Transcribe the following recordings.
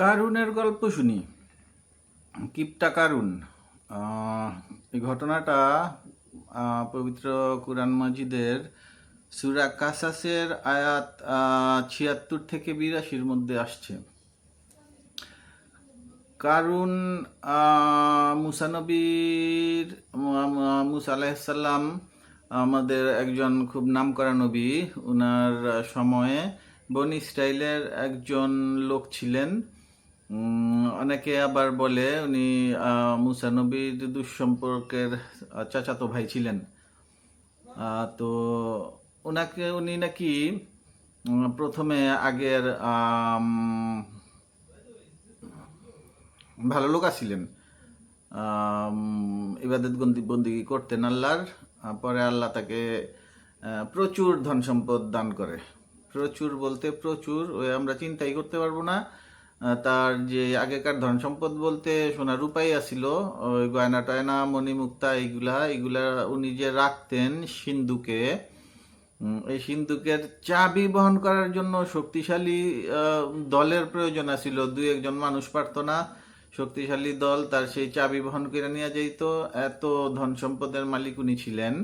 কারুনের গল্প শুনি। কিপটা কারুন। এই ঘটনাটা পবিত্র কুরআন মজিদের সুরা কাসাসের আয়াত ছিয়াত্তর থেকে বিরাশির মধ্যে আসছে। কারুন মুসানবীর মুসা আলাহিসাল্লাম আমাদের একজন খুব নামকরা নবী, উনার সময়ে বনি ইসরায়েলের একজন লোক ছিলেন। অনেকে আবার বলে উনি আহ, মুসা নবীর দুঃসম্পর্কের চাচাতো ভাই ছিলেন। তো ওনাকে উনি নাকি প্রথমে আগের ভালো লোক আছিলেন। ইবাদত বন্দি করতেন আল্লাহর পরে আল্লাহ তাকে প্রচুর ধন সম্পদ দান করে। প্রচুর বলতে প্রচুর ওই আমরা চিন্তাই করতে পারব না। তার যে আগেকার ধন সম্পদ বলতে সোনা রূপাই আসিল, ওই গয়না টয়না মণিমুক্তা এইগুলা এগুলা উনি যে রাখতেন সিন্ধুকে এই সিন্ধুকের চাবি বহন করার জন্য শক্তিশালী দলের প্রয়োজন আছিল। দুই একজন মানুষ পারতো না। শক্তিশালী দল তার সেই চাবি বহন করে নিয়ে যাইত। এত ধন সম্পদের মালিক উনি ছিলেন।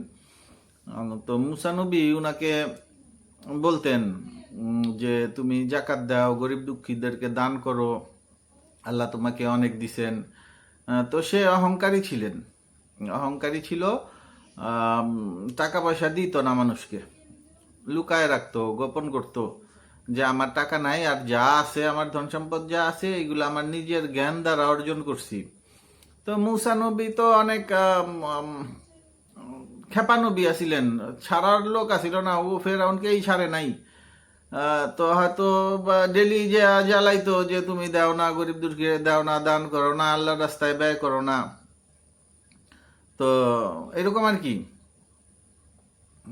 তো মুসানবী উনাকে বলতেন যে তুমি জাকাত দাও, গরিব দুঃখীদেরকে দান করো, আল্লাহ তোমাকে অনেক দিছেন। তো সে অহংকারী ছিলেন। অহংকারী ছিল টাকা পয়সা দিত না মানুষকে। লুকায় রাখতো, গোপন করতো যে আমার টাকা নাই আর যা আছে, আমার ধন সম্পদ যা আছে, এগুলো আমার নিজের জ্ঞান দ্বারা অর্জন করছি। তো মুসা নবী তো অনেক খেপা নবী আছিলেন। ছাড়ার লোক আসিল না, ও ফের ফেরাউনকেই ছাড়ে নাই। তো হয়তো ডেলি যে জ্বালাইতো যে তুমি দাও না, গরিব দুঃখী দাও না, দান করো না, আল্লাহর রাস্তায় ব্যয় করো না। তো এরকম আর কি।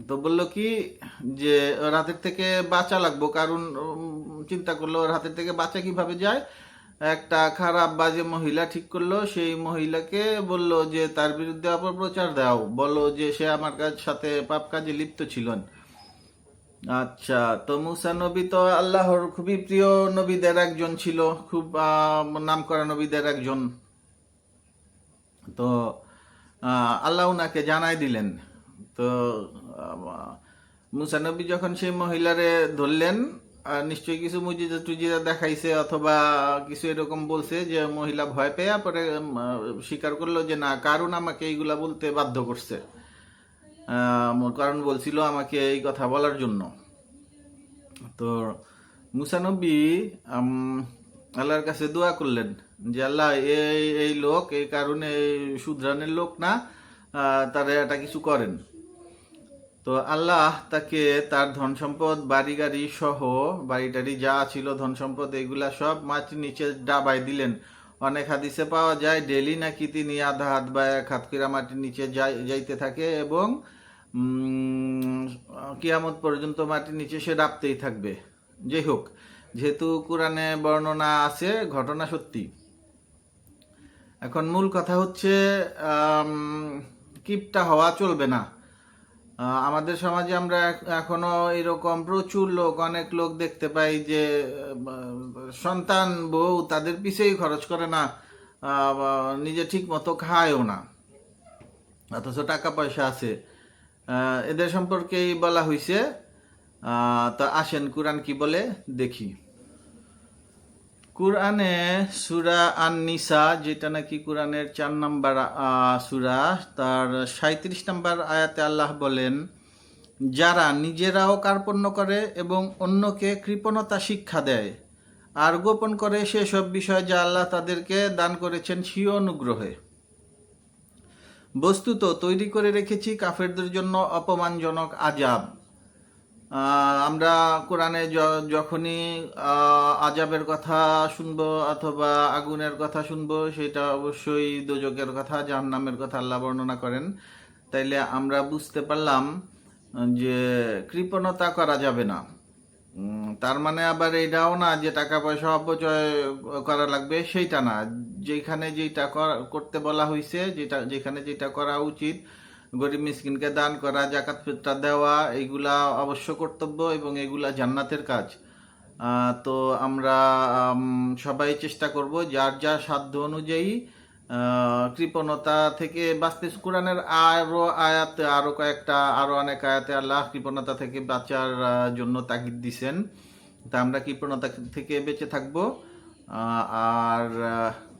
তো বলল কি যে ওর হাতের থেকে বাঁচা লাগবো, কারণ চিন্তা করল ওর হাতের থেকে বাঁচা কীভাবে যায়? একটা খারাপ বাজে মহিলা ঠিক করল, সেই মহিলাকে বলল যে, তার বিরুদ্ধে অপপ্রচার দাও। বলো যে, সে আমার কাজ, সাথে পাপ কাজে লিপ্ত ছিলেন। আচ্ছা তো মুসা নবী তো আল্লাহর খুবই প্রিয় নবীদের একজন ছিল, খুব নাম করা নবীদের একজন। তো আল্লাহ উনাকে জানাই দিলেন। তো মুসা নবী যখন সেই মহিলারে ধরলেন নিশ্চয়ই কিছু মুজিদা টুজিদা দেখাইছে অথবা কিছু এরকম বলছে যে মহিলা ভয় পেয়ে পরে স্বীকার করল যে না কারণ আমাকে এইগুলা বলতে বাধ্য করছে। কারণ বলছিল আমাকে এই কথা বলার জন্য। তো মুসানব্বী আল্লাহর কাছে দোয়া করলেন যে, আল্লাহ, এই এই লোক এই কারণে এই শুধরানের লোক না তারা এটা কিছু করেন। তো আল্লাহ তাকে তার ধন সম্পদ, বাড়ি গাড়ি সহ, বাড়ি টাড়ি যা ছিল ধন সম্পদ, এগুলা সব মাটির নিচে ডাবায় দিলেন। অনেক হাদিসে পাওয়া যায়, ডেলি নাকি তিনি আধা হাত বা এক হাত করে মাটির নিচে যাই- যাইতে থাকে এবং কিয়ামত পর্যন্ত মাটির নিচে সে ডাবতেই থাকবে। যাই হোক, যেহেতু কোরআনে বর্ণনা আছে, ঘটনা সত্যি। এখন মূল কথা হচ্ছে কিপটা হওয়া চলবে না। আমাদের সমাজে আমরা এখনও এরকম প্রচুর লোক, অনেক লোক দেখতে পাই যে সন্তান, বউ তাদের পিছেই খরচ করে না নিজে ঠিক মতো খায়ও না। অথচ টাকা পয়সা আছে। এদের সম্পর্কেই বলা হয়েছে তা আসেন কোরআন কি বলে, দেখি। কুরআনে সুরা আন নিসা যেটা নাকি কোরআনের চার নম্বর সুরা, তার সাঁত্রিশ নম্বর আয়াতে আল্লাহ বলেন, যারা নিজেরাও কার্পণ্য করে এবং অন্যকে কৃপণতা শিক্ষা দেয়, আর গোপন করে সেসব বিষয় যা আল্লাহ তাদেরকে দান করেছেন স্বীয় অনুগ্রহে। বস্তুত তৈরি করে রেখেছি কাফেরদের জন্য অপমানজনক আজাব আমরা কোরআনে যখনই আজাবের কথা শুনব অথবা আগুনের কথা শুনব, সেটা অবশ্যই দোজকের কথা, জাহান্নামের কথা আল্লাহ বর্ণনা করেন। তাইলে আমরা বুঝতে পারলাম যে কৃপণতা করা যাবে না। তার মানে আবার এটাও না যে টাকা পয়সা অপচয় করা লাগবে, সেইটা না। যেখানে যেটা করা- করতে বলা হয়েছে যেটা যেখানে যেটা করা উচিত গরিব মিসকিনকে দান করা, জাকাত ফিতরা দেওয়া, এগুলা অবশ্য কর্তব্য এবং এগুলা জান্নাতের কাজ। তো আমরা সবাই চেষ্টা করব যার যা সাধ্য অনুযায়ী কৃপণতা থেকে বাঁচতে। কোরআনের আরও আয়াতে আরও কয়েকটা আরও অনেক আয়াতে আল্লাহ কৃপণতা থেকে বাঁচার জন্য তাগিদ দিছেন। তা আমরা কৃপণতা থেকে বেঁচে থাকব। আর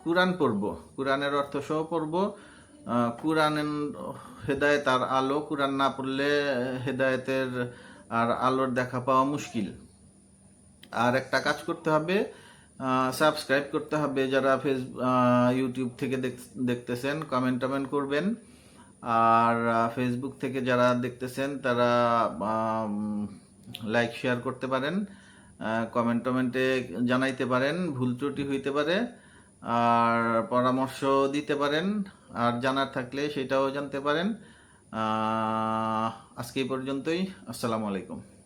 কোরআন পড়ব। কোরআনের অর্থ সহ পড়ব। কোরআনের হেদায়েত আর আলো, কোরআন না পড়লে হেদায়েতের আর আলোর দেখা পাওয়া মুশকিল। আর একটা কাজ করতে হবে সাবস্ক্রাইব করতে হবে যারা ফেস ইউটিউব থেকে দেখ- দেখতেছেন কমেন্ট টমেন্ট করবেন। আর ফেসবুক থেকে যারা দেখতেছেন, তারা লাইক শেয়ার করতে পারেন কমেন্ট টমেন্টে জানাইতে পারেন, ভুল ত্রুটি হইতে পারে। আর পরামর্শ দিতে পারেন আর জানার থাকলে সেটাও জানতে পারেন। আজকে পর্যন্তই। আসসালামু আলাইকুম।